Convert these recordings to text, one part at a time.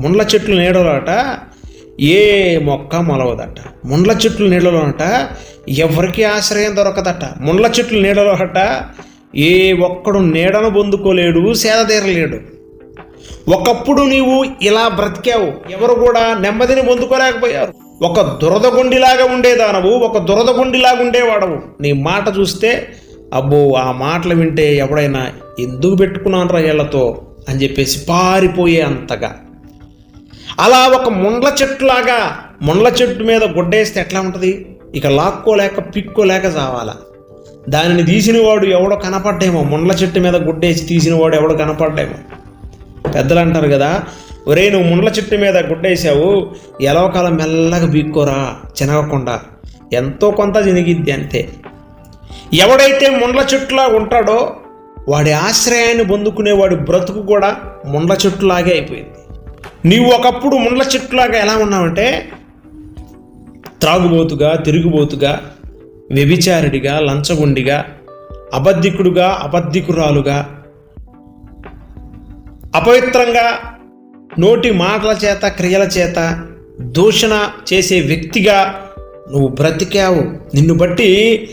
ముండ్ల చెట్లు నీడలోట ఏ మొక్క మొలవదట. ముండ్ల చెట్లు నీడలోనట ఎవరికి ఆశ్రయం దొరకదట. ముండ్ల చెట్లు నీడలోట ఏ ఒక్కడు నీడను పొందుకోలేడు సేద తీరలేడు. ఒకప్పుడు నీవు ఇలా బ్రతికావు. ఎవరు కూడా నెమ్మదిని పొందుకోలేకపోయారు. ఒక దురద గుండిలాగా ఉండేదానవు ఒక దురదగుండిలాగా ఉండేవాడవు. నీ మాట చూస్తే అబ్బో ఆ మాటలు వింటే ఎవడైనా ఎందుకు పెట్టుకున్నాను రా వీళ్ళతో అని చెప్పేసి పారిపోయే అంతగా. అలా ఒక ముండ్ల చెట్టులాగా ముండ్ల చెట్టు మీద గుడ్డేస్తే ఎట్లా ఉంటుంది? ఇక లాక్కోలేక పిక్కోలేక చావాలా. దానిని తీసినవాడు ఎవడో కనపడ్డేమో ముండ్ల చెట్టు మీద గుడ్డేసి తీసినవాడు ఎవడో కనపడ్డేమో. పెద్దలు అంటారు కదా ఒరే నువ్వు ముండ్ల చెట్టు మీద గుడ్డేసావు ఎలవకాలం మెల్లగా బీక్కోరా చినగకుండా. ఎంతో కొంత జినిగిద్ది అంతే. ఎవడైతే ముండ్ల చెట్టులా ఉంటాడో వాడి ఆశ్రయాన్ని పొందుకునే వాడి బ్రతుకు కూడా ముండ్ల చెట్టులాగే అయిపోయింది. నీవు ఒకప్పుడు ముండ్ల చెట్టులాగా ఎలా ఉన్నావంటే త్రాగుబోతుగా తిరుగుబోతుగా వ్యభిచారుడిగా లంచగొండిగా అబద్ధికుడుగా అబద్ధికురాలుగా అపవిత్రంగా నోటి మాటల చేత క్రియల చేత దూషణ చేసే వ్యక్తిగా నువ్వు బ్రతికావు. నిన్ను బట్టి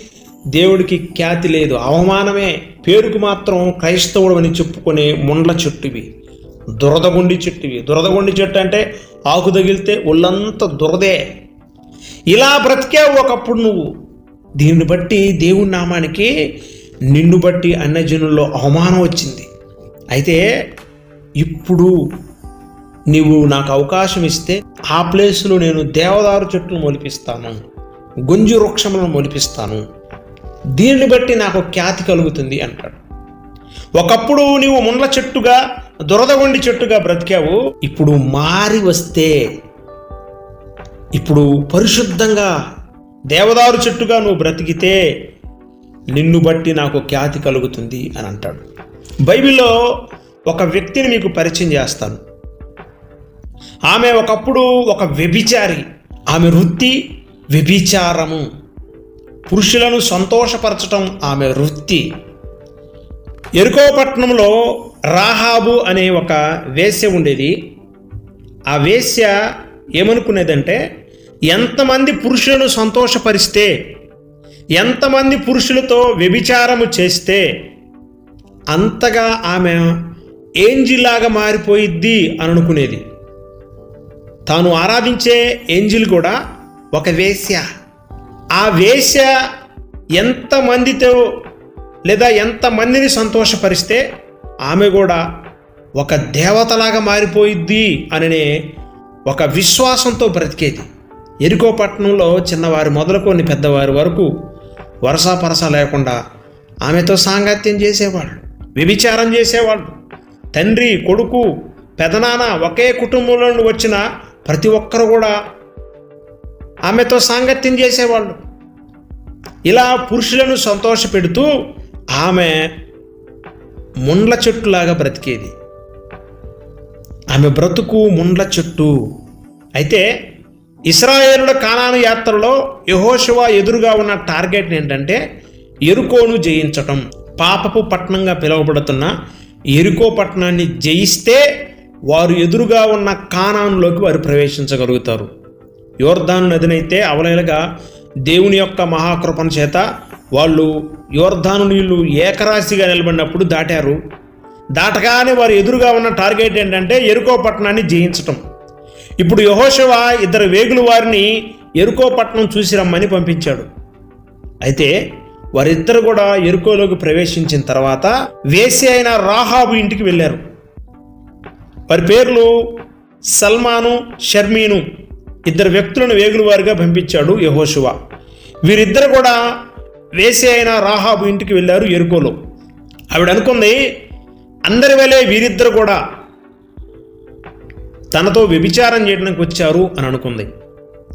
దేవుడికి ఖ్యాతి లేదు. అవమానమే పేరుకు మాత్రం క్రైస్తవుడు అని చెప్పుకునే ముండ్ల చెట్టువి. దురదగుండి చెట్టువి దురదగుండి చెట్టు అంటే ఆకు తగిలితే ఒళ్ళంతా దురదే. ఇలా బ్రతికావు ఒకప్పుడు నువ్వు. దీన్ని బట్టి దేవుడి నామానికి నిన్ను బట్టి అన్నజనుల్లో అవమానం వచ్చింది. అయితే ఇప్పుడు నీవు నాకు అవకాశం ఇస్తే ఆ ప్లేస్లో నేను దేవదారు చెట్లు మొలిపిస్తాను. గుంజు వృక్షములను మొలిపిస్తాను. దీన్ని బట్టి నాకు ఖ్యాతి కలుగుతుంది అంటాడు. ఒకప్పుడు నీవు ముండ్ల చెట్టుగా దురదగొండి చెట్టుగా బ్రతికావు. ఇప్పుడు మారి వస్తే ఇప్పుడు పరిశుద్ధంగా దేవదారు చెట్టుగా నువ్వు బ్రతికితే నిన్ను బట్టి నాకు ఖ్యాతి కలుగుతుంది అని అంటాడు. బైబిల్లో ఒక వ్యక్తిని మీకు పరిచయం చేస్తాను. ఆమె ఒకప్పుడు ఒక వ్యభిచారి ఆమె వృత్తి వ్యభిచారము. పురుషులను సంతోషపరచటం ఆమె వృత్తి. ఎరుకోపట్నంలో రాహాబు అనే ఒక వేశ్య ఉండేది. ఆ వేశ్య ఏమనుకునేదంటే ఎంతమంది పురుషులను సంతోషపరిస్తే ఎంతమంది పురుషులతో వ్యభిచారము చేస్తే అంతగా ఆమె ఏంజిల్లాగా మారిపోయిద్ది అని అనుకునేది. తాను ఆరాధించే ఏంజిల్ కూడా ఒక వేశ్య. ఆ వేశ్య ఎంతమందితో లేదా ఎంతమందిని సంతోషపరిస్తే ఆమె కూడా ఒక దేవతలాగా మారిపోయిద్ది అననే ఒక విశ్వాసంతో బ్రతికేది. ఎరుకోపట్నంలో చిన్నవారి మొదలుకొని పెద్దవారి వరకు వరసపరస లేకుండా ఆమెతో సాంగత్యం చేసేవాళ్ళు వ్యభిచారం చేసేవాళ్ళు. తండ్రి కొడుకు పెదనాన్న ఒకే కుటుంబంలో నుండి వచ్చిన ప్రతి ఒక్కరు కూడా ఆమెతో సాంగత్యం చేసేవాళ్ళు. ఇలా పురుషులను సంతోషపెడుతూ ఆమె ముండ్ల చెట్టులాగా బ్రతికేది. ఆమె బ్రతుకు ముండ్ల చెట్టు. అయితే ఇస్రాయేలుల కానాను యాత్రలో యహోశివ ఎదురుగా ఉన్న టార్గెట్ ఏంటంటే ఎరుకోను జయించటం. పాపపు పట్టణంగా పిలువబడుతున్న ఎరుకో పట్టణాన్ని జయిస్తే వారు ఎదురుగా ఉన్న కానానులోకి వారు ప్రవేశించగలుగుతారు. యోర్ధాను నదినైతే అవలేలగా దేవుని యొక్క మహాకృపణ చేత వాళ్ళు యోర్ధాను నీళ్ళు ఏకరాశిగా నిలబడినప్పుడు దాటారు. దాటగానే వారు ఎదురుగా ఉన్న టార్గెట్ ఏంటంటే ఎరుకో పట్టణాన్ని జయించటం. ఇప్పుడు యహోశవ ఇద్దరు వేగులు వారిని ఎరుకో పట్టణం చూసి రమ్మని పంపించాడు. అయితే వారిద్దరు కూడా ఎరుకోలోకి ప్రవేశించిన తర్వాత వేసి అయిన రాహాబు ఇంటికి వెళ్ళారు. వారి పేర్లు సల్మాను షర్మీను ఇద్దరు వ్యక్తులను వేగులు వారిగా పంపించాడు యహోశివ వీరిద్దరు కూడా వేసి అయిన రాహాబు ఇంటికి వెళ్ళారు ఎరుకోలో. ఆవిడ అనుకుంది అందరి వలే వీరిద్దరు కూడా తనతో వ్యభిచారం చేయడానికి వచ్చారు అని అనుకుంది.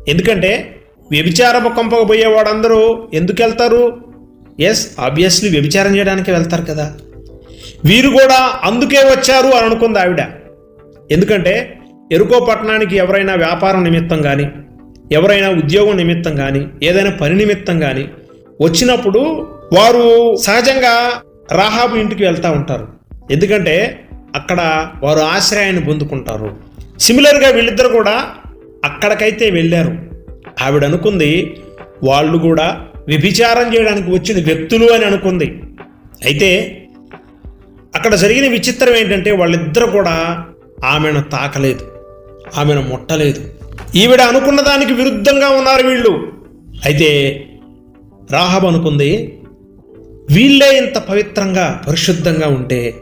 ఎందుకంటే వ్యభిచారపు కొంపకు పోయేవాడందరూ ఎందుకు వెళ్తారు? ఎస్ ఆబ్వియస్లీ వ్యభిచారం చేయడానికి వెళ్తారు కదా. వీరు కూడా అందుకే వచ్చారు అని అనుకుంది ఆవిడ. ఎందుకంటే ఎరుకో పట్టణానికి ఎవరైనా వ్యాపారం నిమిత్తం కానీ ఎవరైనా ఉద్యోగం నిమిత్తం కానీ ఏదైనా పని నిమిత్తం కానీ వచ్చినప్పుడు వారు సహజంగా రాహాబు ఇంటికి వెళ్తూ ఉంటారు. ఎందుకంటే అక్కడ వారు ఆశ్రయాన్ని పొందుకుంటారు. సిమిలర్గా వీళ్ళిద్దరు కూడా అక్కడికైతే వెళ్ళారు. ఆవిడ అనుకుంది వాళ్ళు కూడా వ్యభిచారం చేయడానికి వచ్చిన వ్యక్తులు అని అనుకుంది. అయితే అక్కడ జరిగిన విచిత్రం ఏంటంటే వాళ్ళిద్దరు కూడా ఆమెను తాకలేదు. ఆమెను ముట్టలేదు. ఈవిడ అనుకున్న దానికి విరుద్ధంగా ఉన్నారు వీళ్ళు. అయితే రాహబ్ అనుకుంది వీళ్ళే ఇంత పవిత్రంగా పరిశుద్ధంగా ఉంటే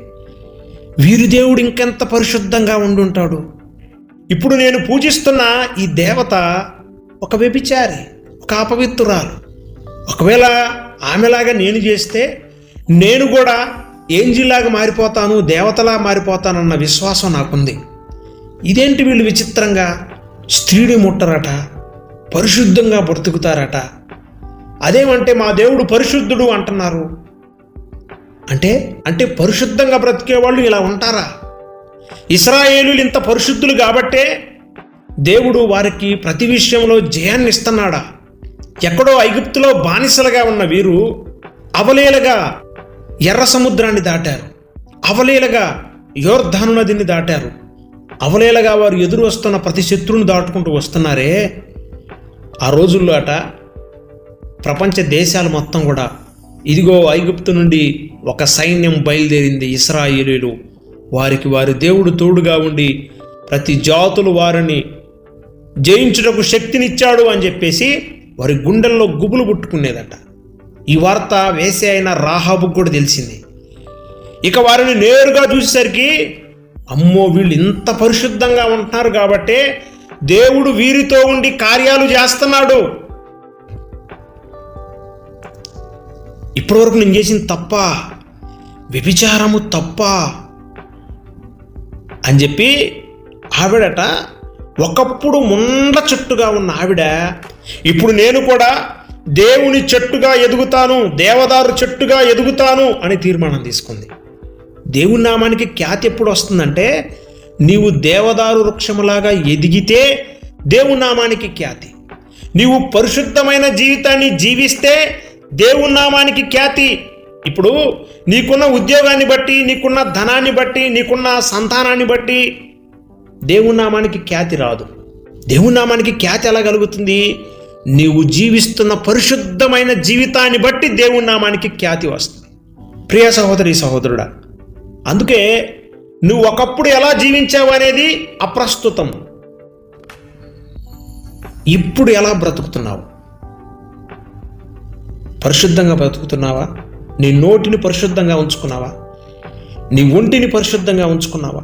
వీరి దేవుడు ఇంకెంత పరిశుద్ధంగా ఉండుంటాడు? ఇప్పుడు నేను పూజిస్తున్న ఈ దేవత ఒక వ్యభిచారి ఒక అపవిత్రురాలు. ఒకవేళ ఆమెలాగా నేను చేస్తే నేను కూడా ఏంజిల్లాగా మారిపోతాను దేవతలా మారిపోతానన్న విశ్వాసం నాకుంది. ఇదేంటి వీళ్ళు విచిత్రంగా స్త్రీని ముట్టరట పరిశుద్ధంగా బ్రతుకుతారట? అదేమంటే మా దేవుడు పరిశుద్ధుడు అంటున్నారు. అంటే అంటే పరిశుద్ధంగా బ్రతికే వాళ్ళు ఇలా ఉంటారా? ఇస్రాయేలులు ఇంత పరిశుద్ధులు కాబట్టే దేవుడు వారికి ప్రతి విషయంలో జయాన్ని ఇస్తున్నాడా? ఎక్కడో ఐగుప్తులో బానిసలుగా ఉన్న వీరు అవలీలగా ఎర్ర సముద్రాన్ని దాటారు. అవలీలగా యోర్ధాను నదిని దాటారు. అవలీలగా వారు ఎదురు వస్తున్న ప్రతి శత్రువును దాటుకుంటూ వస్తున్నారే? ఆ రోజుల్లో అట ప్రపంచ దేశాలు మొత్తం కూడా ఇదిగో ఐగుప్తు నుండి ఒక సైన్యం బయలుదేరింది ఇస్రాయిలీలు. వారికి వారి దేవుడు తోడుగా ఉండి ప్రతి జాతులు వారిని జయించుటకు శక్తినిచ్చాడు అని చెప్పేసి వారి గుండెల్లో గుబులు పుట్టుకునేదట. ఈ వార్త వేసే అయిన రాహాబుకు కూడా తెలిసింది. ఇక వారిని నేరుగా చూసేసరికి అమ్మో వీళ్ళు ఇంత పరిశుద్ధంగా ఉంటున్నారు కాబట్టి దేవుడు వీరితో ఉండి కార్యాలు చేస్తున్నాడు. ఇప్పటివరకు నేను చేసింది తప్ప వ్యభిచారము తప్ప అని చెప్పి ఆవిడట ఒకప్పుడు ముండ చెట్టుగా ఉన్న ఆవిడ ఇప్పుడు నేను కూడా దేవుని చెట్టుగా ఎదుగుతాను దేవదారు చెట్టుగా ఎదుగుతాను అని తీర్మానం తీసుకుంది. దేవుని నామానికి ఖ్యాతి ఎప్పుడు వస్తుందంటే నీవు దేవదారు వృక్షములాగా ఎదిగితే దేవుని నామానికి ఖ్యాతి. నీవు పరిశుద్ధమైన జీవితాన్ని జీవిస్తే దేవుని నామానికి ఖ్యాతి. ఇప్పుడు నీకున్న ఉద్యోగాన్ని బట్టి నీకున్న ధనాన్ని బట్టి నీకున్న సంతానాన్ని బట్టి దేవుని నామానికి ఖ్యాతి రాదు. దేవుని నామానికి ఖ్యాతి ఎలా కలుగుతుంది? నీవు జీవిస్తున్న పరిశుద్ధమైన జీవితాన్ని బట్టి దేవుని నామానికి ఖ్యాతి వస్తుంది. ప్రియ సహోదరి సహోదరుడా అందుకే నువ్వు ఒకప్పుడు ఎలా జీవించావు అనేది అప్రస్తుతం. ఇప్పుడు ఎలా బ్రతుకుతున్నావు? పరిశుద్ధంగా బ్రతుకుతున్నావా? నీ నోటిని పరిశుద్ధంగా ఉంచుకున్నావా? నీ ఒంటిని పరిశుద్ధంగా ఉంచుకున్నావా?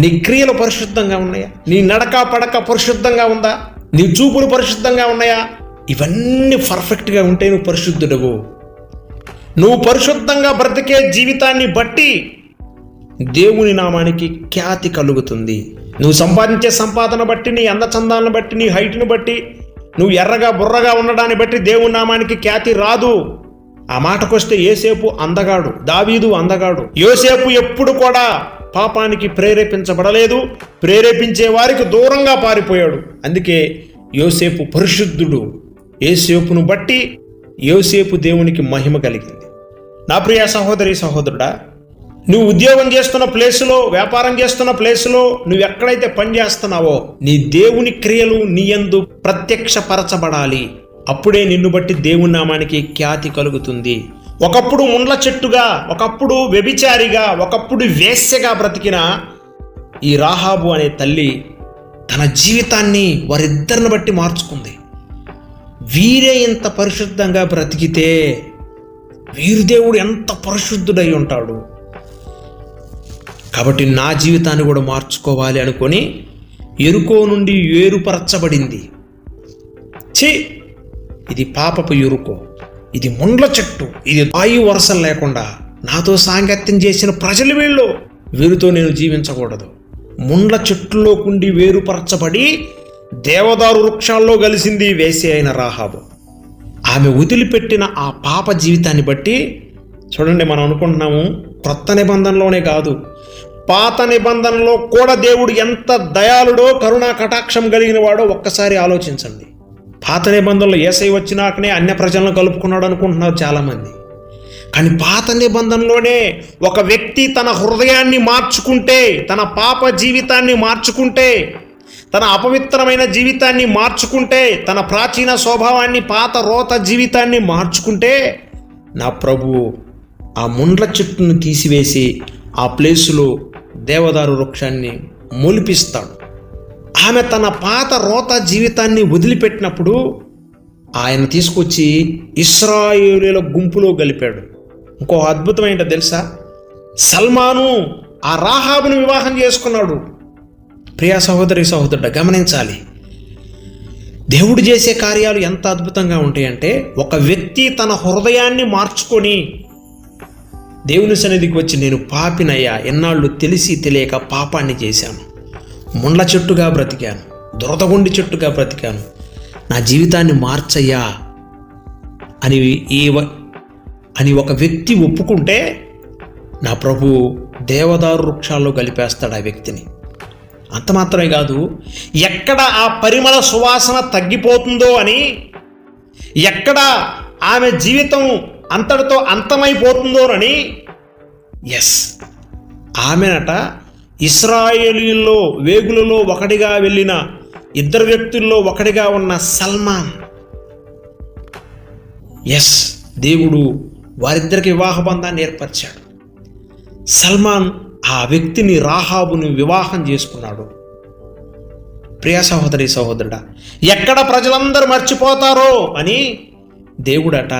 నీ క్రియలు పరిశుద్ధంగా ఉన్నాయా? నీ నడక పడక పరిశుద్ధంగా ఉందా? నీ చూపులు పరిశుద్ధంగా ఉన్నాయా? ఇవన్నీ పర్ఫెక్ట్గా ఉంటే నువ్వు పరిశుద్ధుడవు. నువ్వు పరిశుద్ధంగా బ్రతికే జీవితాన్ని బట్టి దేవుని నామానికి ఖ్యాతి కలుగుతుంది. నువ్వు సంపాదించే సంపాదన బట్టి నీ అందచందాలను బట్టి నీ హైట్ను బట్టి నువ్వు ఎర్రగా బుర్రగా ఉండడాన్ని బట్టి దేవుని నామానికి ఖ్యాతి రాదు. ఆ మాటకొస్తే ఏసేపు అందగాడు దావీదు అందగాడు. యోసేపు ఎప్పుడు కూడా పాపానికి ప్రేరేపించబడలేదు ప్రేరేపించే వారికి దూరంగా పారిపోయాడు. అందుకే యోసేపు పరిశుద్ధుడు. యోసేపును బట్టి యోసేపు దేవునికి మహిమ కలిగింది. నా ప్రియ సహోదరి సహోదరుడా నువ్వు ఉద్యోగం చేస్తున్న ప్లేసులో వ్యాపారం చేస్తున్న ప్లేసులో నువ్వు ఎక్కడైతే పని చేస్తున్నావో నీ దేవుని క్రియలు నీయందు ప్రత్యక్షపరచబడాలి. అప్పుడే నిన్ను బట్టి దేవుని నామానికి ఖ్యాతి కలుగుతుంది. ఒకప్పుడు ముండ్ల చెట్టుగా ఒకప్పుడు వ్యభిచారిగా ఒకప్పుడు వేశ్యగా బ్రతికిన ఈ రాహాబు అనే తల్లి తన జీవితాన్ని వారిద్దరిని బట్టి మార్చుకుంది. వీరే ఇంత పరిశుద్ధంగా బ్రతికితే వీరు దేవుడు ఎంత పరిశుద్ధుడై ఉంటాడు? కాబట్టి నా జీవితాన్ని కూడా మార్చుకోవాలి అనుకొని ఎరుకో నుండి వేరుపరచబడింది ఛీ! ఇది పాపపు ఎరుకో. ఇది ముండ్ల చెట్టు. ఇది ఆయు వరసలు లేకుండా నాతో సాంగత్యం చేసిన ప్రజలు వీళ్ళు. వీరితో నేను జీవించకూడదు. ముండ్ల చెట్టులో కుండి వేరుపరచబడి దేవదారు వృక్షాల్లో కలిసింది వేసి అయిన రాహాబు. ఆమె వదిలిపెట్టిన ఆ పాప జీవితాన్ని బట్టి చూడండి మనం అనుకుంటున్నాము క్రొత్త నిబంధనలోనే కాదు పాత నిబంధనలో కూడా దేవుడు ఎంత దయాళుడో కరుణా కటాక్షం కలిగిన వాడో ఒక్కసారి ఆలోచించండి. పాత నిబంధనలు ఏసై వచ్చినాకనే అన్య ప్రజలను కలుపుకున్నాడు అనుకుంటున్నారు చాలామంది. కానీ పాత నిబంధనలోనే ఒక వ్యక్తి తన హృదయాన్ని మార్చుకుంటే తన పాప జీవితాన్ని మార్చుకుంటే తన అపవిత్రమైన జీవితాన్ని మార్చుకుంటే తన ప్రాచీన స్వభావాన్ని పాత రోత జీవితాన్ని మార్చుకుంటే నా ప్రభువు ఆ ముండ్ల చెట్టును తీసివేసి ఆ ప్లేసులో దేవదారు వృక్షాన్ని మొలిపిస్తాడు. ఆమె తన పాత రోత జీవితాన్ని వదిలిపెట్టినప్పుడు ఆయన తీసుకొచ్చి ఇస్రాయేలీల గుంపులో గలిపాడు. ఇంకో అద్భుతమైన తెలుసా? సల్మాను ఆ రాహాబును వివాహం చేసుకున్నాడు. ప్రియా సహోదరి సహోదరుడు గమనించాలి. దేవుడు చేసే కార్యాలు ఎంత అద్భుతంగా ఉంటాయంటే ఒక వ్యక్తి తన హృదయాన్ని మార్చుకొని దేవుని సన్నిధికి వచ్చి నేను పాపినయ్యా ఎన్నాళ్ళు తెలిసి తెలియక పాపాన్ని చేశాను. ముండ్ల చెట్టుగా బ్రతికాను దురదగుండి చెట్టుగా బ్రతికాను. నా జీవితాన్ని మార్చయ్యా అని ఈ వ- అని ఒక వ్యక్తి ఒప్పుకుంటే నా ప్రభు దేవదారు వృక్షాల్లో కలిపేస్తాడు ఆ వ్యక్తిని. అంత మాత్రమే కాదు ఎక్కడ ఆ పరిమళ సువాసన తగ్గిపోతుందో అని ఎక్కడ ఆమె జీవితం అంతటితో అంతమైపోతుందోనని? ఎస్ ఆమెనట ఇస్రాయేలీల్లో వేగులలో ఒకటిగా వెళ్ళిన ఇద్దరు వ్యక్తుల్లో ఒకటిగా ఉన్న సల్మాన్. ఎస్ దేవుడు వారిద్దరికి వివాహ బంధాన్ని ఏర్పరిచాడు. సల్మాన్ ఆ వ్యక్తిని రాహాబుని వివాహం చేసుకున్నాడు. ప్రియ సహోదరి సహోదరుడా ఎక్కడ ప్రజలందరూ మర్చిపోతారో అని దేవుడట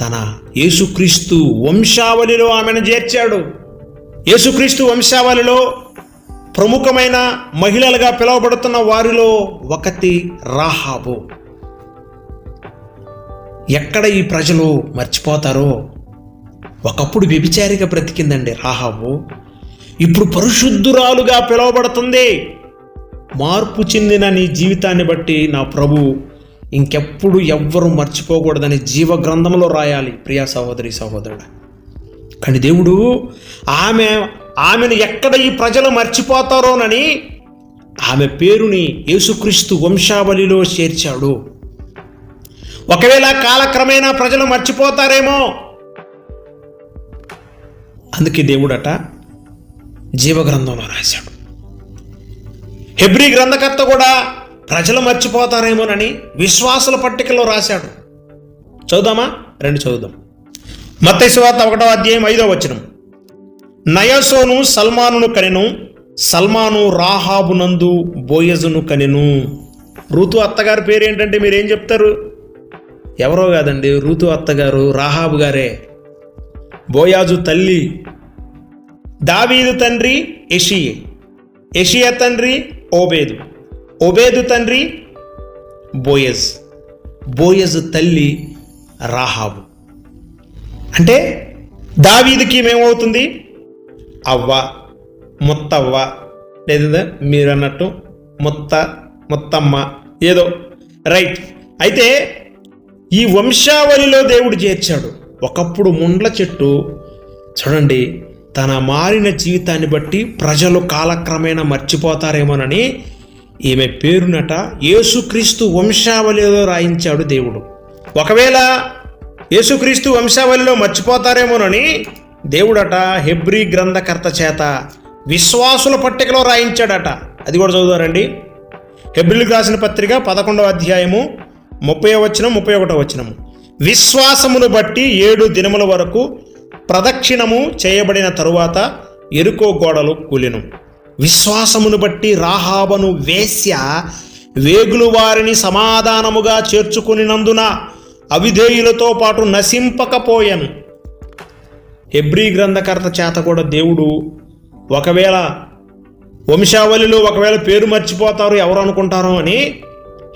తన యేసుక్రీస్తు వంశావళిలో ఆమెను చేర్చాడు. యేసుక్రీస్తు వంశావళిలో ప్రముఖమైన మహిళలుగా పిలువబడుతున్న వారిలో ఒకటి రాహాబు. ఎక్కడ ఈ ప్రజలు మర్చిపోతారో? ఒకప్పుడు వ్యభిచారిగా బ్రతికిందండి రాహాబు. ఇప్పుడు పరిశుద్ధురాలుగా పిలువబడుతుంది. మార్పు చెందిన నీ జీవితాన్ని బట్టి నా ప్రభు ఇంకెప్పుడు ఎవ్వరూ మర్చిపోకూడదని జీవ గ్రంథంలో రాయాలి. ప్రియా సహోదరి సహోదరుడు కానీ దేవుడు ఆమె ఆమెను ఎక్కడ ఈ ప్రజలు మర్చిపోతారోనని ఆమె పేరుని యేసుక్రీస్తు వంశావళిలో చేర్చాడు. ఒకవేళ కాలక్రమేణా ప్రజలు మర్చిపోతారేమో. అందుకే దేవుడట జీవగ్రంథంలో రాశాడు. హెబ్రీ గ్రంథకర్త కూడా ప్రజలు మర్చిపోతారేమోనని విశ్వాసుల పట్టికలో రాశాడు. చదుదామా రెండు చదువుదాం. మత్తైసువార్త ఒకటో అధ్యాయం ఐదో వచనం. నయసోను సల్మానును కనెను సల్మాను రాహాబునందు బోయజును కనెను. ఋతు అత్తగారి పేరు ఏంటంటే మీరేం చెప్తారు? ఎవరో కాదండి ఋతు అత్తగారు రాహాబు గారే. బోయాజు తల్లి దావీదు తండ్రి ఎషియే ఎషియా తండ్రి ఓబేదు. ఒబేదు తండ్రి బోయజ్. బోయజ్ తల్లి రాహాబు. అంటే దావీదుకి ఏమవుతుంది? అవ్వ ముత్తవ్వ లేదా మీరు అన్నట్టు ముత్త ముత్తమ్మ ఏదో. రైట్. అయితే ఈ వంశావళిలో దేవుడు చేర్చాడు. ఒకప్పుడు ముండ్ల చెట్టు చూడండి తన మారిన జీవితాన్ని బట్టి ప్రజలు కాలక్రమేణా మర్చిపోతారేమోనని ఈమె పేరునట యేసుక్రీస్తు వంశావళిలో రాయించాడు దేవుడు. ఒకవేళ యేసుక్రీస్తు వంశావళిలో మర్చిపోతారేమోనని దేవుడట హెబ్రీ గ్రంథకర్త చేత విశ్వాసుల పట్టికలో రాయించాడట. అది కూడా చదువుతారండి హెబ్రిల్ రాసిన పత్రిక పదకొండవ అధ్యాయము ముప్పై వచనం ముప్పై ఒకటో వచనము. విశ్వాసమును బట్టి ఏడు దినముల వరకు ప్రదక్షిణము చేయబడిన తరువాత ఎరుకో గోడలు కూలెను. విశ్వాసమును బట్టి రాహాబను వేశ్య వేగులు వారిని సమాధానముగా చేర్చుకునినందున అవిధేయులతో పాటు నశింపకపోయాను. హెబ్రీ గ్రంథకర్త చేత కూడా దేవుడు ఒకవేళ వంశావళిలో ఒకవేళ పేరు మర్చిపోతారు ఎవరు అనుకుంటారో అని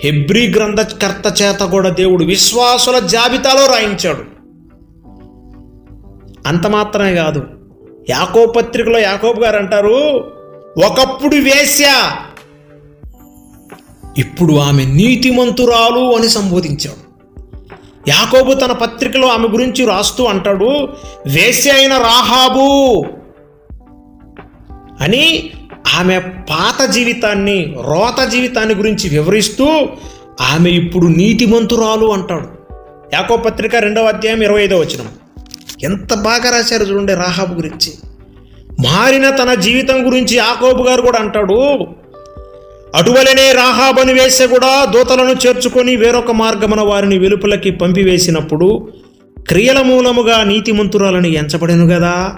హెబ్రీ గ్రంథకర్త చేత కూడా దేవుడు విశ్వాసుల జాబితాలో రాయించాడు. అంత మాత్రమే కాదు యాకో పత్రికలో యాకోబు గారు అంటారు ఒకప్పుడు వేశ్య. ఇప్పుడు ఆమె నీతిమంతురాలు అని సంబోధించాడు. యాకోబు తన పత్రికలో ఆమె గురించి రాస్తూ అంటాడు వేశ్య అయిన రాహాబు అని ఆమె పాత జీవితాన్ని రోత జీవితాన్ని గురించి వివరిస్తూ ఆమె ఇప్పుడు నీతిమంతురాలు అంటాడు. యాకో పత్రిక రెండవ అధ్యాయం ఇరవై ఐదో వచ్చిన ఎంత బాగా రాశారు చూడండి రాహాబు గురించి. మారిన తన జీవితం గురించి యాకోబు గారు కూడా అంటాడు అటువలనే రాహాబను వేసే కూడా దూతలను చేర్చుకొని వేరొక మార్గమున వారిని వెలుపలకి పంపివేసినప్పుడు క్రియల మూలముగా నీతిమంతురాలను ఎంచబడెను కదా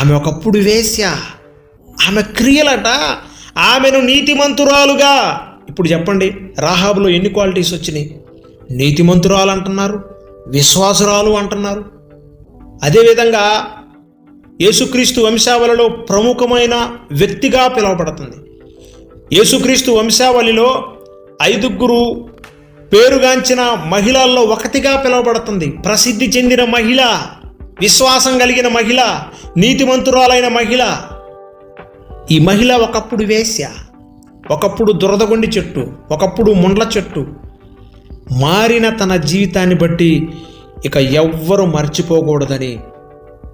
ఆమె ఒకప్పుడు వేశ్య ఆమె క్రియలట ఆమెను నీతిమంతురాలుగా. ఇప్పుడు చెప్పండి రాహాబులో ఎన్ని క్వాలిటీస్ వచ్చినాయి? నీతిమంతురాలు అంటున్నారు విశ్వాసురాలు అంటున్నారు. అదేవిధంగా యేసుక్రీస్తు వంశావళిలో ప్రముఖమైన వ్యక్తిగా పిలువబడుతుంది. యేసుక్రీస్తు వంశావళిలో ఐదుగురు పేరుగాంచిన మహిళల్లో ఒకటిగా పిలువబడుతుంది. ప్రసిద్ధి చెందిన మహిళ విశ్వాసం కలిగిన మహిళ నీతిమంతురాలైన మహిళ. ఈ మహిళ ఒకప్పుడు వేశ్య ఒకప్పుడు దురదగొండి చెట్టు ఒకప్పుడు ముండ్ల చెట్టు. మారిన తన జీవితాన్ని బట్టి ఇక ఎవ్వరు మర్చిపోకూడదని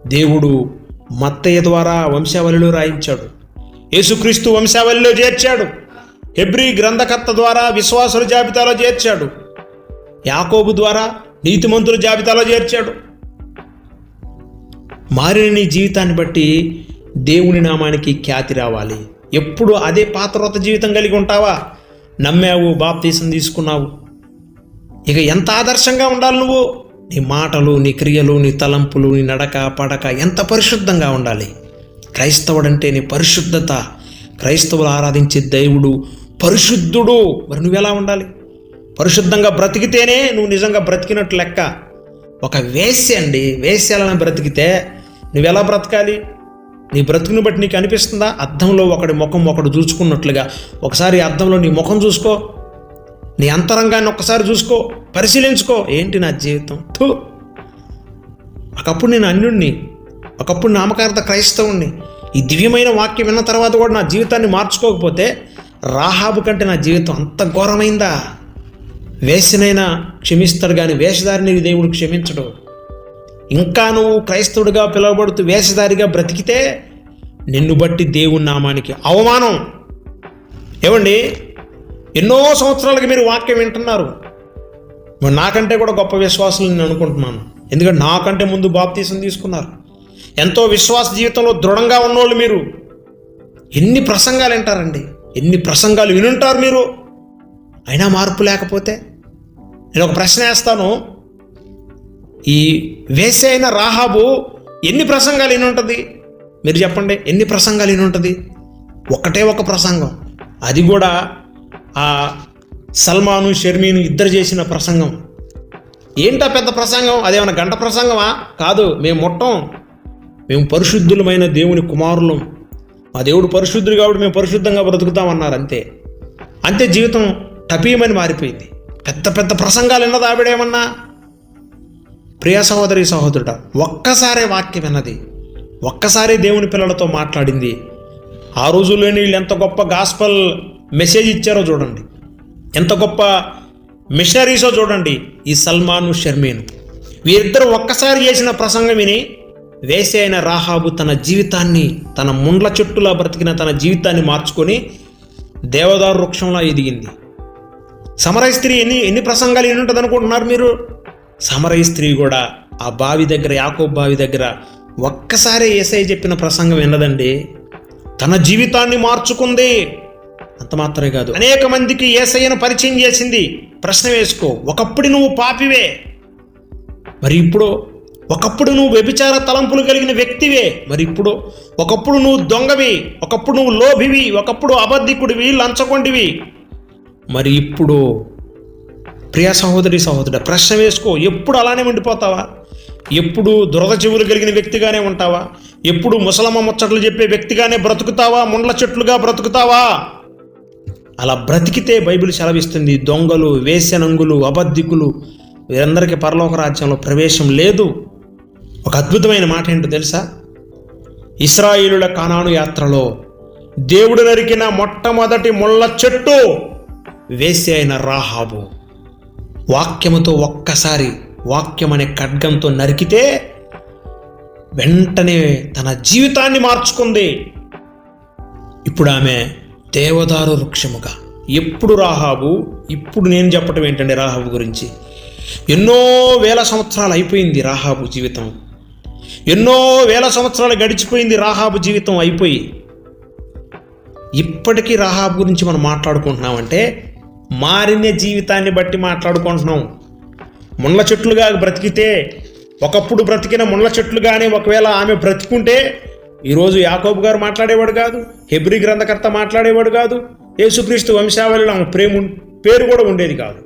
దేవుడు మత్తయ్య ద్వారా వంశావళిలో రాయించాడు. యేసుక్రీస్తు వంశావళిలో చేర్చాడు. హెబ్రీ గ్రంథకర్త ద్వారా విశ్వాసుల జాబితాలో చేర్చాడు. యాకోబు ద్వారా నీతిమంతుల జాబితాలో చేర్చాడు. మారిన నీ జీవితాన్ని బట్టి దేవుని నామానికి ఖ్యాతి రావాలి. ఎప్పుడు అదే పాత్రత జీవితం కలిగి ఉంటావా? నమ్మావు బాప్తీసం తీసుకున్నావు. ఇక ఎంత ఆదర్శంగా ఉండాలి నువ్వు? నీ మాటలు నీ క్రియలు నీ తలంపులు నీ నడక పడక ఎంత పరిశుద్ధంగా ఉండాలి? క్రైస్తవుడంటే నీ పరిశుద్ధత. క్రైస్తవులు ఆరాధించే దేవుడు పరిశుద్ధుడు. మరి నువ్వెలా ఉండాలి? పరిశుద్ధంగా బ్రతికితేనే నువ్వు నిజంగా బ్రతికినట్టు లెక్క. ఒక వేశ్య అండి వేశ్యాలను బ్రతికితే నువ్వెలా బ్రతకాలి? నీ బ్రతుకుని బట్టి నీకు అనిపిస్తుందా? అద్దంలో ఒకడి ముఖం ఒకడు చూసుకున్నట్లుగా. ఒకసారి అద్దంలో నీ ముఖం చూసుకో. నీ అంతరంగాన్ని ఒక్కసారి చూసుకో. పరిశీలించుకో. ఏంటి నా జీవితం? థూ. ఒకప్పుడు నేను అన్యుణ్ణి ఒకప్పుడు నామకార్థ క్రైస్తవుణ్ణి. ఈ దివ్యమైన వాక్యం విన్న తర్వాత కూడా నా జీవితాన్ని మార్చుకోకపోతే రాహాబు కంటే నా జీవితం అంత ఘోరమైందా? వేసినైనా క్షమిస్తాడు కానీ వేషధారిని దేవుడు క్షమించడు. ఇంకా నువ్వు క్రైస్తవుడిగా పిలువబడుతూ వేషధారిగా బ్రతికితే నిన్ను బట్టి దేవుని నామానికి అవమానం. ఏమండి? ఎన్నో సంవత్సరాలకి మీరు వాక్యం వింటున్నారు. నాకంటే కూడా గొప్ప విశ్వాసులు నేను అనుకుంటున్నాను. ఎందుకంటే నాకంటే ముందు బాప్తీసం తీసుకున్నారు. ఎంతో విశ్వాస జీవితంలో దృఢంగా ఉన్నోళ్ళు మీరు. ఎన్ని ప్రసంగాలు వింటారండి? ఎన్ని ప్రసంగాలు వినుంటారు మీరు? అయినా మార్పు లేకపోతే? నేను ఒక ప్రశ్న వేస్తాను. ఈ వేసే అయిన రాహాబు ఎన్ని ప్రసంగాలు వినుంటుంది? మీరు చెప్పండి ఎన్ని ప్రసంగాలు వినుంటుంది? ఒకటే ఒక ప్రసంగం. అది కూడా ఆ సల్మాను షర్మీను ఇద్దరు చేసిన ప్రసంగం. ఏంటా పెద్ద ప్రసంగం? అదేమైనా గంట ప్రసంగమా? కాదు మేము మొట్టం మేము పరిశుద్ధులమైన దేవుని కుమారులం. మా దేవుడు పరిశుద్ధుడు కాబట్టి మేము పరిశుద్ధంగా బ్రతుకుతామన్నారు అంతే. అంతే జీవితం టపీయమని మారిపోయింది. పెద్ద పెద్ద ప్రసంగాలు విన్నది ఆవిడేమన్నా? ప్రియ సహోదరి సహోదరుడ ఒక్కసారే వాక్యం విన్నది. ఒక్కసారే దేవుని పిల్లలతో మాట్లాడింది. ఆ రోజుల్లోని వీళ్ళు ఎంత గొప్ప గాస్పల్ మెసేజ్ ఇచ్చారో చూడండి. ఎంత గొప్ప మిషనరీసో చూడండి ఈ సల్మాను షర్మీను. వీరిద్దరు ఒక్కసారి చేసిన ప్రసంగం విని వేసే అయిన రాహాబు తన జీవితాన్ని తన ముండ్ల చెట్టులా బ్రతికిన తన జీవితాన్ని మార్చుకొని దేవదారు వృక్షంలా ఎదిగింది. సమరయ స్త్రీ ఎన్ని ఎన్ని ప్రసంగాలు ఎన్ని ఉంటుంది అనుకుంటున్నారు మీరు? సమరయ స్త్రీ కూడా ఆ బావి దగ్గర యాకోబ్ బావి దగ్గర ఒక్కసారే ఏసై చెప్పిన ప్రసంగం విన్నదండి. తన జీవితాన్ని మార్చుకుంది. అంత మాత్రమే కాదు. అనేక మందికి ఏసయ్యను పరిచయం చేసింది. ప్రశ్న వేసుకో. ఒకప్పుడు నువ్వు పాపివే. మరి ఇప్పుడు? ఒకప్పుడు నువ్వు వ్యభిచార తలంపులు కలిగిన వ్యక్తివే. మరి ఇప్పుడు? ఒకప్పుడు నువ్వు దొంగవి. ఒకప్పుడు నువ్వు లోభివి. ఒకప్పుడు అబద్ధికుడివి లంచగొండివి. మరి ఇప్పుడు? ప్రియ సహోదరి సహోదరుడు ప్రశ్న వేసుకో. ఎప్పుడు అలానే ఉండిపోతావా? ఎప్పుడు దురద చెవులు కలిగిన వ్యక్తిగానే ఉంటావా? ఎప్పుడు ముసలమ్మ ముచ్చట్లు చెప్పే వ్యక్తిగానే బ్రతుకుతావా? ముండ్ల చెట్లుగా బ్రతుకుతావా? అలా బ్రతికితే బైబిల్ సెలవిస్తుంది. దొంగలు వేసనంగులు అబద్ధికులు. వీరందరికీ పరలోక రాజ్యంలో ప్రవేశం లేదు. ఒక అద్భుతమైన మాట ఏంటో తెలుసా? ఇస్రాయిలుల కానాను యాత్రలో దేవుడు నరికిన మొట్టమొదటి ముళ్ళ చెట్టు వేసి అయిన రాహాబు. వాక్యముతో ఒక్కసారి వాక్యం అనే ఖడ్గంతో నరికితే వెంటనే తన జీవితాన్ని మార్చుకుంది. ఇప్పుడు ఆమె దేవదారు వృక్షముగా. ఎప్పుడు రాహాబు ఇప్పుడు నేను చెప్పటం ఏంటండి రాహాబు గురించి? ఎన్నో వేల సంవత్సరాలు అయిపోయింది రాహాబు జీవితం. ఎన్నో వేల సంవత్సరాలు గడిచిపోయింది రాహాబు జీవితం అయిపోయి. ఇప్పటికీ రాహాబు గురించి మనం మాట్లాడుకుంటున్నామంటే మారిన జీవితాన్ని బట్టి మాట్లాడుకుంటున్నాం. ముళ్ళ చెట్లుగా బ్రతికితే ఒకప్పుడు బ్రతికిన ముళ్ళ చెట్లుగానే ఒకవేళ ఆమె బ్రతికుంటే ఈరోజు యాకోబు గారు మాట్లాడేవాడు కాదు హెబ్రి గ్రంథకర్త మాట్లాడేవాడు కాదు యేసుక్రీస్తు వంశావళిలో ఆమె ప్రేమ పేరు కూడా ఉండేది కాదు.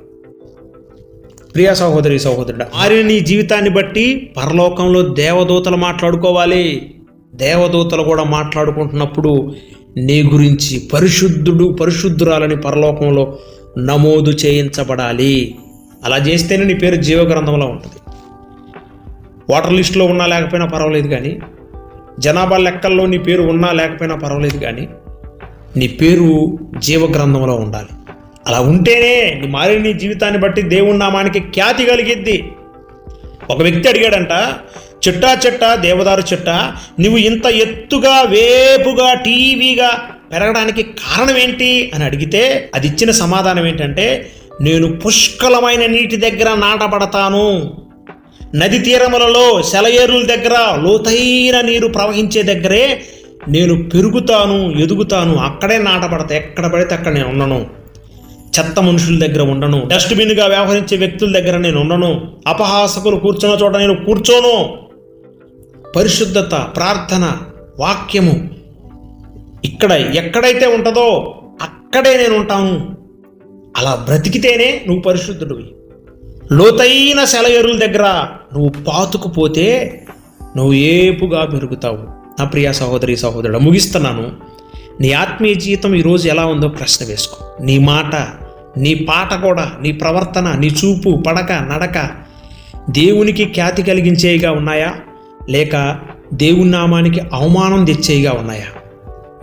ప్రియా సహోదరి సహోదరుడు మారిన నీ జీవితాన్ని బట్టి పరలోకంలో దేవదూతలు మాట్లాడుకోవాలి. దేవదూతలు కూడా మాట్లాడుకుంటున్నప్పుడు నీ గురించి పరిశుద్ధుడు పరిశుద్ధురాలని పరలోకంలో నమోదు చేయించబడాలి. అలా చేస్తేనే నీ పేరు జీవగ్రంథంలో ఉంటుంది. ఓటర్ లిస్టులో ఉన్నా లేకపోయినా పర్వాలేదు కానీ జనాభా లెక్కల్లో నీ పేరు ఉన్నా లేకపోయినా పర్వాలేదు కానీ నీ పేరు జీవగ్రంథంలో ఉండాలి. అలా ఉంటేనే నీ మారిన నీ జీవితాన్ని బట్టి దేవుని నామానికి ఖ్యాతి కలిగిద్ది. ఒక వ్యక్తి అడిగాడంట చిట్టా చెట్టా దేవదారు చిట్ట నువ్వు ఇంత ఎత్తుగా వేపుగా టీవీగా పెరగడానికి కారణం ఏంటి అని అడిగితే అది ఇచ్చిన సమాధానం ఏంటంటే నేను పుష్కలమైన నీటి దగ్గర నాటబడతాను. నది తీరములలో సెలయేరుల దగ్గర లోతైన నీరు ప్రవహించే దగ్గరే నేను పెరుగుతాను ఎదుగుతాను. అక్కడే నాటబడతా. ఎక్కడ పడితే అక్కడ నేను ఉండను. చెత్త మనుషుల దగ్గర ఉండను. డస్ట్బిన్గా వ్యవహరించే వ్యక్తుల దగ్గర నేను ఉండను. అపహాసకులు కూర్చున్న చోట నేను కూర్చోను. పరిశుద్ధత ప్రార్థన వాక్యము ఇక్కడ ఎక్కడైతే ఉంటుందో అక్కడే నేను ఉంటాను. అలా బ్రతికితేనే నువ్వు పరిశుద్ధుడివి. లోతైన సెలయేరుల దగ్గర నువ్వు పాతుకుపోతే నువ్వు ఏపుగా పెరుగుతావు నా ప్రియ సహోదరి సహోదరుడు ముగిస్తున్నాను. నీ ఆత్మీయ జీవితం ఈరోజు ఎలా ఉందో ప్రశ్న వేసుకో. నీ మాట నీ పాట కూడా నీ ప్రవర్తన నీ చూపు పడక నడక దేవునికి ఖ్యాతి కలిగించేవిగా ఉన్నాయా? లేక దేవుని నామానికి అవమానం తెచ్చేవిగా ఉన్నాయా?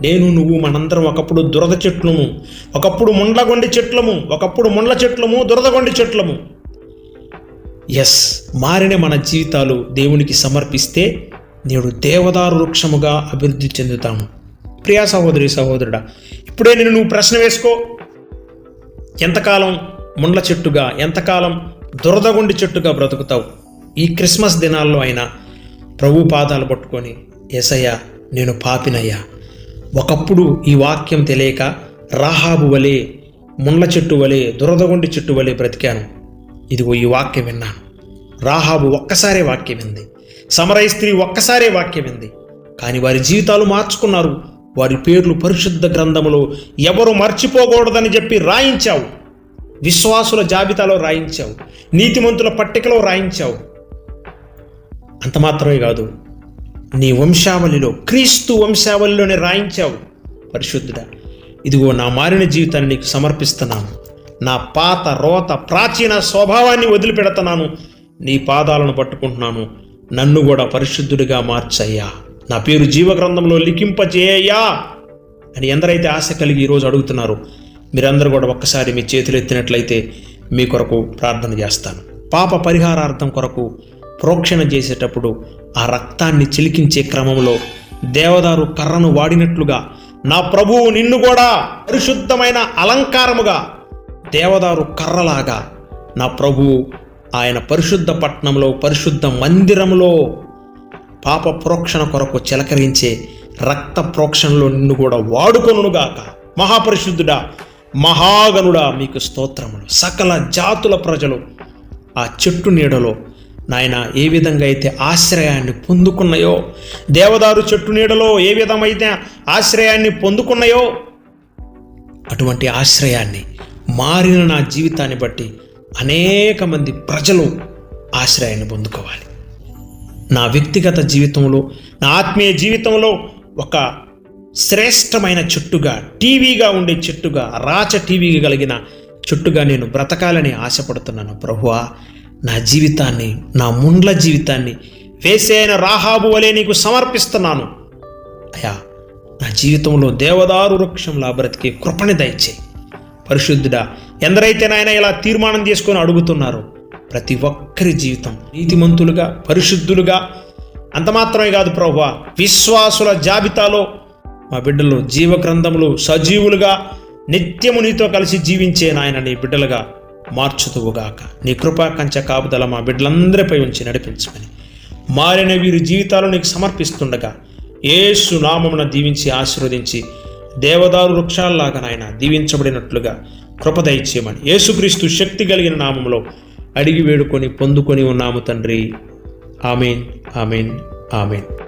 నేను నువ్వు మనందరం ఒకప్పుడు దురద చెట్లము ఒకప్పుడు ముండ్లగొండి చెట్లము ఒకప్పుడు ముండ్ల చెట్లము దురదగొండి చెట్లము. ఎస్ మారిన మన జీవితాలు దేవునికి సమర్పిస్తే నేడు దేవదారు వృక్షముగా అభివృద్ధి చెందుతాము. ప్రియా సహోదరి సహోదరుడా ఇప్పుడే నేను నువ్వు ప్రశ్న వేసుకో. ఎంతకాలం ముండ్ల చెట్టుగా ఎంతకాలం దురదగుండి చెట్టుగా బ్రతుకుతావు? ఈ క్రిస్మస్ దినాల్లో అయినా ప్రభు పాదాలు పట్టుకొని ఎసయ్యా నేను పాపినయ్యా. ఒకప్పుడు ఈ వాక్యం తెలియక రాహాబు వలె ముండ్ల చెట్టు వలె దురదగుండి చెట్టు వలె బ్రతికాను. ఇదిగో ఈ వాక్యం విన్నాను. రాహాబు ఒక్కసారే వాక్యం వింది. సమరయ స్త్రీ ఒక్కసారే వాక్యం వింది. కానీ వారి జీవితాలు మార్చుకున్నారు. వారి పేర్లు పరిశుద్ధ గ్రంథములో ఎవరు మర్చిపోకూడదని చెప్పి రాయించావు. విశ్వాసుల జాబితాలో రాయించావు. నీతిమంతుల పట్టికలో రాయించావు. అంత మాత్రమే కాదు నీ వంశావళిలో క్రీస్తు వంశావళిలోనే రాయించావు. పరిశుద్ధుడా ఇదిగో నా మారిన జీవితాన్ని నీకు సమర్పిస్తున్నాను. నా పాత రోత ప్రాచీన స్వభావాన్ని వదిలిపెడుతున్నాను. నీ పాదాలను పట్టుకుంటున్నాను. నన్ను కూడా పరిశుద్ధుడిగా మార్చయ్యా. నా పేరు జీవగ్రంథంలో లిఖింపజేయ్యా అని ఎందరైతే ఆశ కలిగి ఈరోజు అడుగుతున్నారో మీరందరూ కూడా ఒక్కసారి మీ చేతులు ఎత్తినట్లయితే మీ కొరకు ప్రార్థన చేస్తాను. పాప పరిహారార్థం కొరకు ప్రోక్షణ చేసేటప్పుడు ఆ రక్తాన్ని చిలికించే క్రమంలో దేవదారు కర్రను వాడినట్లుగా నా ప్రభువు నిన్ను కూడా పరిశుద్ధమైన అలంకారముగా దేవదారు కర్రలాగా నా ప్రభువు ఆయన పరిశుద్ధ పట్టణంలో పరిశుద్ధ మందిరంలో పాప ప్రోక్షణ కొరకు చిలకరించే రక్త ప్రోక్షణలో నిన్ను కూడా వాడుకొనుగాక మహాపరిశుద్ధుడా మహాగనుడా మీకు స్తోత్రములు. సకల జాతుల ప్రజలు ఆ చెట్టు నీడలో నాయన ఏ విధంగా అయితే ఆశ్రయాన్ని పొందుకున్నాయో దేవదారు చెట్టు నీడలో ఏ విధమైతే ఆశ్రయాన్ని పొందుకున్నాయో అటువంటి ఆశ్రయాన్ని మారిన నా జీవితాన్ని బట్టి అనేక మంది ప్రజలు ఆశ్రయాన్ని పొందుకోవాలి. నా వ్యక్తిగత జీవితంలో నా ఆత్మీయ జీవితంలో ఒక శ్రేష్టమైన చెట్టుగా టీవీగా ఉండే చెట్టుగా రాచ టీవీగా కలిగిన చెట్టుగా నేను బ్రతకాలని ఆశపడుతున్నాను ప్రభువా. నా జీవితాన్ని నా ముండ్ల జీవితాన్ని వేసేన రాహాబు వలె నీకు సమర్పిస్తున్నాను. అయా నా జీవితంలో దేవదారు వృక్షంలా బ్రతికి కృపని దయచేయి. పరిశుద్ధుడా ఎందరైతే నాయన ఇలా తీర్మానం చేసుకొని అడుగుతున్నారో ప్రతి ఒక్కరి జీవితం నీతిమంతులుగా పరిశుద్ధులుగా అంత మాత్రమే కాదు ప్రభు విశ్వాసుల జాబితాలో మా బిడ్డలు జీవగ్రంథములు సజీవులుగా నిత్యము నీతో కలిసి జీవించే నాయన నీ బిడ్డలుగా మార్చుతువుగాక నీ కృపా కంచ కాపుదల మా బిడ్డలందరిపై ఉంచి నడిపించమని మారిన వీరి జీవితాలు నీకు సమర్పిస్తుండగా ఏసు నామమున దీవించి ఆశీర్వదించి దేవదారు వృక్షాల్లాగా నాయన దీవించబడినట్లుగా కృప దయచేయమని. యేసుక్రీస్తు శక్తి కలిగిన నామంలో అడిగి వేడుకొని పొందుకొని ఉన్నాము తండ్రి. Amen amen amen.